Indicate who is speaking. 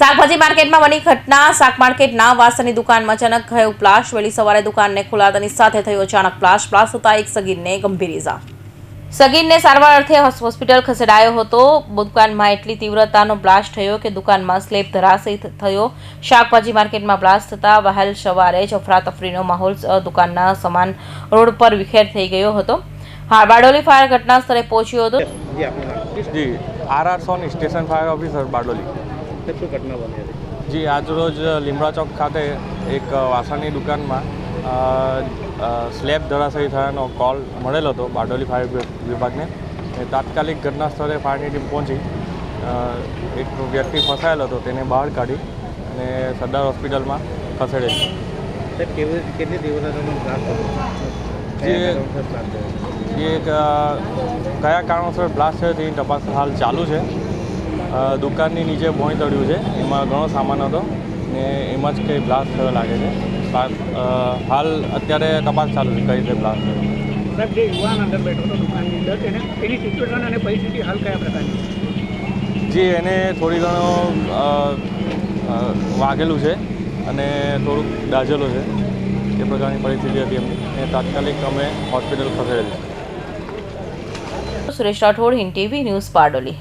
Speaker 1: શાકભાજી માર્કેટમાં બની ઘટના. શાક માર્કેટના વાસણની દુકાનમાં અચાનક થયો બ્લાસ્ટ વહેલી સવારે દુકાનને ખોલાતાની સાથે થયો અચાનક બ્લાસ્ટ. બ્લાસ્ટ થતા એક સગીરને ગંભીર ઇજા સગીરને સારવાર અર્થે હોસ્પિટલ ખસેડાયો હતો. દુકાનમાં એટલી તીવ્રતાનો બ્લાસ્ટ થયો કે દુકાનમાં સ્લેબ ધરાશય થયો. શાકભાજી માર્કેટમાં બ્લાસ્ટ થતા વહેલ સવારે જ અફરાતફરીનો માહોલ દુકાનના સમાન રોડ પર વિખેર થઈ ગયો હતો. હા બારડોલી ફાયર ઘટના સ્થળે પહોંચ્યો હતો.
Speaker 2: જી આપનું નામ?
Speaker 3: જી આર આર સોન સ્ટેશન ફાયર ઓફિસર બારડોલી.
Speaker 2: તે શું ઘટના બની હતી?
Speaker 3: જી આજરોજ લીમડા ચોક ખાતે એક વાસણની દુકાનમાં સ્લેબ ધરાશયી થયાનો કોલ મળેલો હતો બારડોલી ફાયર વિભાગને. એ તાત્કાલિક ઘટના સ્થળે ફાયરની ટીમ પહોંચી. એક વ્યક્તિ ફસાયેલો હતો તેને બહાર કાઢી અને સરદાર હોસ્પિટલમાં ખસેડેલ.
Speaker 2: કેટલી
Speaker 3: જે-
Speaker 2: કયા કારણોસર બ્લાસ્ટ થયો?
Speaker 3: જે એક, કયા કારણોસર બ્લાસ્ટ થયો તેની તપાસ હાલ ચાલુ છે. દુકાનની નીચે ભોંય તળ્યું છે. એમાં ઘણો સામાન હતો ને એમાં જ કંઈ બ્લાસ્ટ થયો લાગે છે. હાલ અત્યારે તપાસ ચાલુ છે કઈ રીતે બ્લાસ્ટ થયો.
Speaker 4: સાહેબ જે યુવાન અંદર બેઠો હતો દુકાનની અંદર તેને એની સિચ્યુએશન અને પરિસ્થિતિ હાલ કયા પ્રકારની
Speaker 3: જે એને થોડી ઘણો વાગેલું છે અને થોડુંક દાઝેલો છે. એ પ્રકારની પરિસ્થિતિ હતી એમની. એ તાત્કાલિક અમે હોસ્પિટલ ખસેડેલી. છે
Speaker 1: સુરેશ રાઠોડ હિન્દ ટીવી ન્યૂઝ બારડોલી